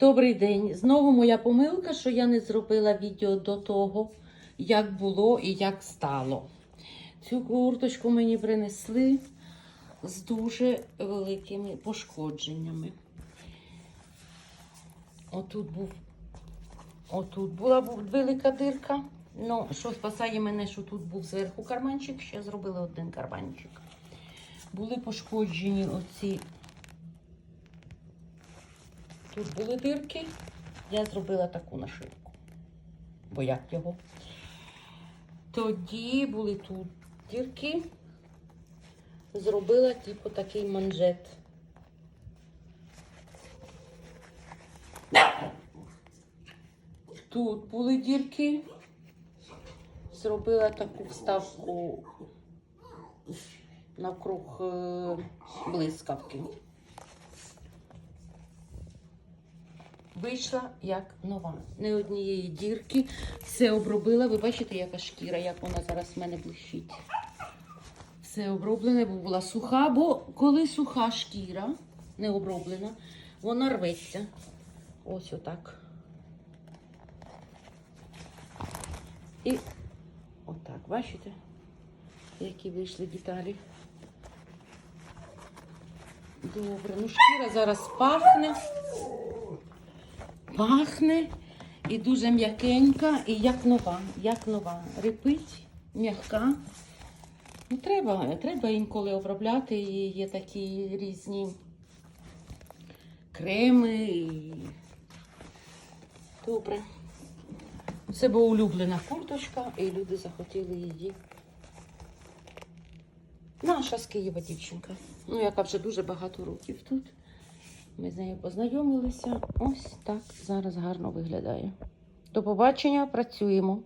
Добрий день. Знову моя помилка, що я не зробила відео до того, як було і як стало. Цю курточку мені принесли з дуже великими пошкодженнями. Отут був, отут була велика дирка. Ну, що спасає мене, що тут був зверху карманчик, ще зробили один карманчик. Були пошкоджені оці Тут були дирки, я зробила таку нашивку. Бо як його? Тоді були тут дірки. Зробила типу такий манжет. Тут були дірки. Зробила таку вставку навкруг е, блискавки. Вийшла як нова. Не однієї дірки. Все обробила. Ви бачите, яка шкіра, як вона зараз в мене блищить. Все оброблене, бо була суха, бо коли суха шкіра, не оброблена, вона рветься. Ось отак. І отак, бачите, які вийшли деталі. Добре, ну шкіра зараз пахне пахне і дуже м'якенька, і як нова, як нова. Репить, м'яка. Ну, треба, треба інколи обробляти. І є такі різні креми. І... Добре. Це була улюблена курточка, і люди захотіли її. Наша з Києва дівчинка. Ну, яка вже дуже багато років тут. Ми з нею познайомилися. Ось так зараз гарно виглядає. До побачення, працюємо.